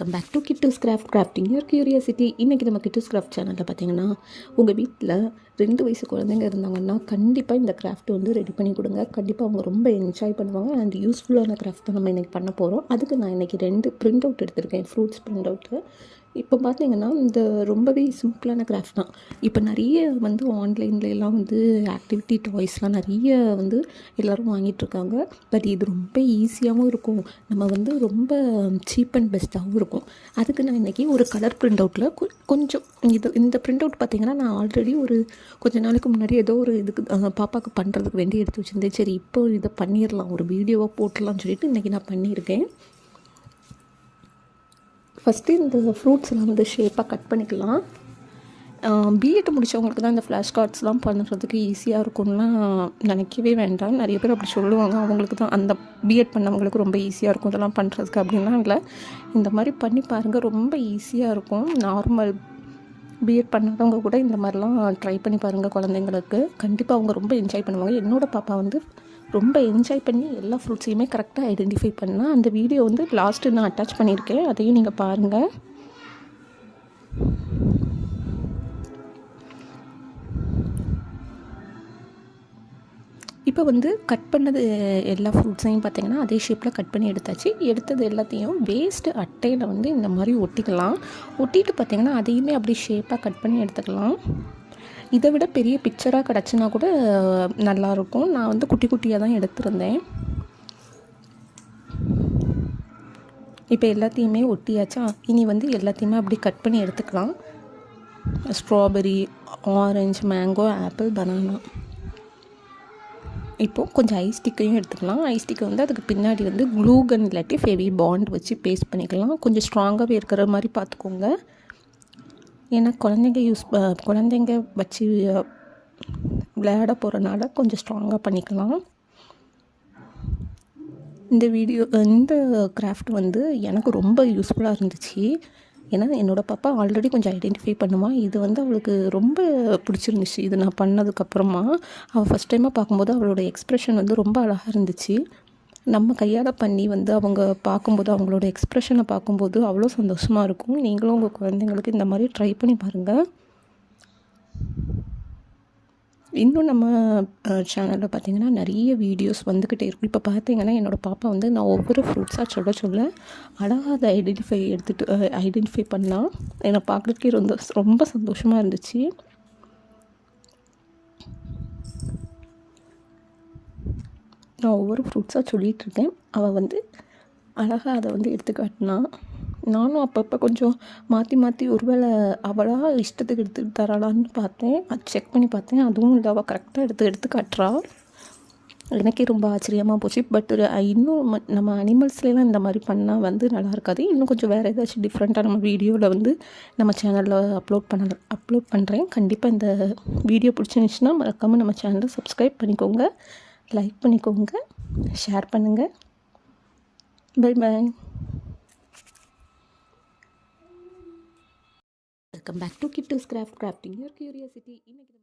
Welcome back to Kittu's craft crafting your curiosity இன்றைக்கி நம்ம Kittus craft சேனலில் பார்த்தீங்கன்னா உங்கள் வீட்டில் ரெண்டு வயசு குழந்தைங்க இருந்தாங்கன்னா கண்டிப்பாக இந்த கிராஃப்ட் வந்து ரெடி பண்ணி கொடுங்க. கண்டிப்பாக அவங்க ரொம்ப என்ஜாய் பண்ணுவாங்க அண்ட் யூஸ்ஃபுல்லான கிராஃப்ட் தான் நம்ம இன்றைக்கி பண்ண போகிறோம் அதுக்கு நான் இன்றைக்கி ரெண்டு பிரிண்ட் அவுட் எடுத்திருக்கேன். ஃப்ரூட்ஸ் பிரிண்ட் அவுட்டு இப்போ பார்த்தீங்கன்னா இந்த ரொம்பவே சிம்பிளான கிராஃப்ட் தான். இப்போ நிறைய வந்து ஆன்லைன்லலாம் வந்து ஆக்டிவிட்டி டாய்ஸ்லாம் நிறைய வந்து எல்லோரும் வாங்கிட்டுருக்காங்க. பட் இது ரொம்ப ஈஸியாகவும் இருக்கும். நம்ம வந்து ரொம்ப சீப் அண்ட் பெஸ்ட்டாகவும் இருக்கும். அதுக்கு நான் இன்றைக்கி ஒரு கலர் பிரிண்ட் அவுட்டில் கொஞ்சம் இது இந்த பிரிண்ட் அவுட் பார்த்திங்கன்னா நான் ஆல்ரெடி ஒரு கொஞ்ச நாளைக்கு முன்னாடி ஏதோ ஒரு இதுக்கு பாப்பாவுக்கு பண்ணுறதுக்கு வேண்டி எடுத்து வச்சுருந்தேன். சரி இப்போ இதை பண்ணிடலாம். ஒரு வீடியோவாக போட்டுடலாம்னு சொல்லிட்டு இன்றைக்கி நான் பண்ணியிருக்கேன். ஃபஸ்ட்டு இந்த ஃப்ரூட்ஸ்லாம் வந்து ஷேப்பாக கட் பண்ணிக்கலாம். பிஎட் முடித்தவங்களுக்கு தான் இந்த ஃப்ளாஷ் கார்ட்ஸ்லாம் பண்ணுறதுக்கு ஈஸியாக இருக்கும்லாம் நினைக்கவே வேண்டாம். நிறைய பேர் அப்படி சொல்லுவாங்க. அவங்களுக்கு தான் அந்த பிஎட் பண்ணவங்களுக்கு ரொம்ப ஈஸியாக இருக்கும் இதெல்லாம் பண்ணுறதுக்கு அப்படின்லாம் இல்லை. இந்த மாதிரி பண்ணி பாருங்கள் ரொம்ப ஈஸியாக இருக்கும். நார்மல் பிஎட் பண்ணாதவங்க கூட இந்த மாதிரிலாம் ட்ரை பண்ணி பாருங்கள் குழந்தைங்களுக்கு. கண்டிப்பாக அவங்க ரொம்ப என்ஜாய் பண்ணுவாங்க. என்னோடய பாப்பா வந்து ரொம்ப என்ஜாய் பண்ணி எல்லா ஃப்ரூட்ஸையுமே கரெக்டாக ஐடென்டிஃபை பண்ணால் அந்த வீடியோ வந்து லாஸ்ட்டு நான் அட்டாச் பண்ணியிருக்கேன். அதையும் நீங்கள் பாருங்கள் இப்போ வந்து கட் பண்ணது எல்லா ஃப்ரூட்ஸையும் பார்த்திங்கன்னா அதே ஷேப்பில் கட் பண்ணி எடுத்தாச்சு. எடுத்தது எல்லாத்தையும் வேஸ்ட்டு அட்டையில் வந்து இந்த மாதிரி ஒட்டிக்கலாம். ஒட்டிட்டு பார்த்திங்கன்னா அதையுமே அப்படியே ஷேப்பாக கட் பண்ணி எடுத்துக்கலாம். இதை விட பெரிய பிக்சராக கிடச்சினா கூட நல்லாயிருக்கும். நான் வந்து குட்டி குட்டியாக தான் எடுத்திருந்தேன். இப்போ எல்லாத்தையுமே ஒட்டியாச்சா? இனி வந்து எல்லாத்தையுமே அப்படி கட் பண்ணி எடுத்துக்கலாம். Strawberry orange mango apple banana இப்போது கொஞ்சம் ஐஸ் ஸ்டிக்கையும் எடுத்துக்கலாம். ஐஸ் ஸ்டிக்கை வந்து அதுக்கு பின்னாடி வந்து க்ளூகன் இல்லாட்டி ஃபெவி பாண்ட் வச்சு பேஸ்ட் பண்ணிக்கலாம். கொஞ்சம் ஸ்ட்ராங்காகவே இருக்கிற மாதிரி பார்த்துக்கோங்க. ஏன்னா குழந்தைங்க யூஸ் குழந்தைங்க வச்சு விளையாட போகிறனால கொஞ்சம் ஸ்ட்ராங்காக பண்ணிக்கலாம். இந்த வீடியோ இந்த கிராஃப்ட் வந்து எனக்கு ரொம்ப யூஸ்ஃபுல்லாக இருந்துச்சு. ஏன்னா என்னோடய பாப்பா ஆல்ரெடி கொஞ்சம் ஐடென்டிஃபை பண்ணுவான் இது வந்து அவளுக்கு ரொம்ப பிடிச்சிருந்துச்சு. இது நான் பண்ணதுக்கப்புறமா அவள் ஃபஸ்ட் டைமாக பார்க்கும்போது அவளோட எக்ஸ்ப்ரெஷன் வந்து ரொம்ப அழகாக இருந்துச்சு. நம்ம கையால் பண்ணி வந்து அவங்க பார்க்கும்போது அவங்களோட எக்ஸ்ப்ரெஷனை பார்க்கும்போது அவ்வளோ சந்தோஷமாக இருக்கும். நீங்களும் உங்கள் குழந்தைங்களுக்கு இந்த மாதிரி ட்ரை பண்ணி பாருங்கள் இன்னும் நம்ம சேனலில் பார்த்தீங்கன்னா நிறைய வீடியோஸ் வந்துக்கிட்டே இருக்கும். இப்போ பார்த்தீங்கன்னா என்னோடய பாப்பா வந்து நான் ஒவ்வொரு ஃப்ரூட்ஸாக சொல்ல சொல்ல அழகாக அதை ஐடென்டிஃபை எடுத்துகிட்டு ஐடென்டிஃபை பண்ணலாம் என்னை பார்க்குறதுக்கே ரொம்ப ரொம்ப சந்தோஷமாக இருந்துச்சு. நான் ஒவ்வொரு ஃப்ரூட்ஸாக சொல்லிகிட்டு இருக்கேன். அவள் வந்து அழகாக அதை வந்து எடுத்துக்காட்டினா நானும் அப்பப்போ கொஞ்சம் மாற்றி மாற்றி ஒருவேளை அவளாக இஷ்டத்துக்கு எடுத்து தராளான்னு பார்த்தேன். அது செக் பண்ணி பார்த்தேன். அதுவும் இல்லை அவள் கரெக்டாக எடுத்து எடுத்து காட்டுறா. எனக்கே ரொம்ப ஆச்சரியமாக போச்சு. பட் இன்னும் ம- நம்ம அனிமல்ஸ்லாம் இந்த மாதிரி பண்ணால் வந்து நல்லா இருக்காது. இன்னும் கொஞ்சம் வேறு ஏதாச்சும் டிஃப்ரெண்ட்டாக நம்ம வீடியோவில் வந்து நம்ம சேனலில் அப்லோட் பண்ண அப்லோட் பண்ணுறேன் கண்டிப்பாக இந்த வீடியோ பிடிச்சிருந்துச்சுன்னா மறக்காமல் நம்ம சேனலை சப்ஸ்கிரைப் பண்ணிக்கோங்க. லைக் பண்ணிக்கோங்க ஷேர் பண்ணுங்கள் bye bye. Welcome back to Kittu's craft crafting your curiosity இன்னைக்கு